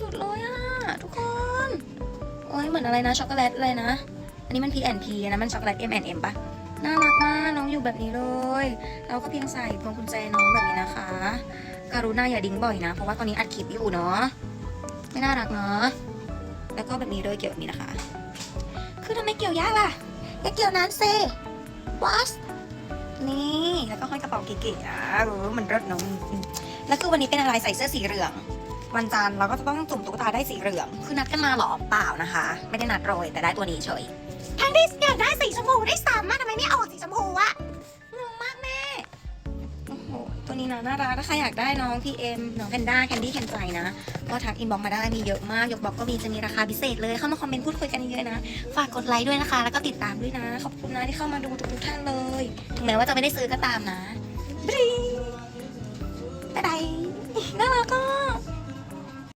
สุดเลยอะทุกคน โอ้ยเหมือนอะไรนะช็อกโกแลตเลยนะ อันนี้มัน P&P นะมันช็อกโกแลต M&M ปะน่ารักมากน้องอยู่แบบนี้เลย เราก็เพียงใส่พวงกุญแจน้องแบบนี้นะคะการุณาอย่าดิ้งบ่อยนะ เพราะว่าตอนนี้อัดคลิปอยู่เนาะไม่น่ารักเนาะแล้วก็แบบนี้เลยเกี่ยวแบบนี้นะคะ คือทำไมเกี่ยวยากล่ะอย่าเกี่ยวนั้นเซวัสนี่แล้วก็ห้อยกระเป๋าเก๋ๆอะเออมันเลิศเน้องแล้วคือวันนี้เป็นอะไรใส่เสื้อสีเหลือง วันจันทร์เราก็จะต้องจุ่มตุ๊กตาได้สีเหลือง คือนัดกันมาเหรอเปล่านะคะ ไม่ได้นัดโรยแต่ได้ตัวนี้เฉยทั้งที่อยากได้สีชมพูได้สามมากทำไมไม่เอาสีชมพูวะงงมากแม่โอ้โหตัวนี้นะน่ารักถ้าใครอยากได้น้องพีเอ็มน้องแพนด้าแคนดี้แคนใจนะก็ทักอินบ็อกมาได้มีเยอะมากยกบอกก็มีจะมีราคาพิเศษเลยเข้ามาคอมเมนต์พูดคุยกันเยอะๆนะ ฝากกดไลค์ด้วยนะคะ แล้วก็ติดตามด้วยนะ ขอบคุณนะที่เข้ามาดูทุกๆท่านเลย ถึงแม้ว่าจะไม่ได้ซื้อก็ตามนะบรี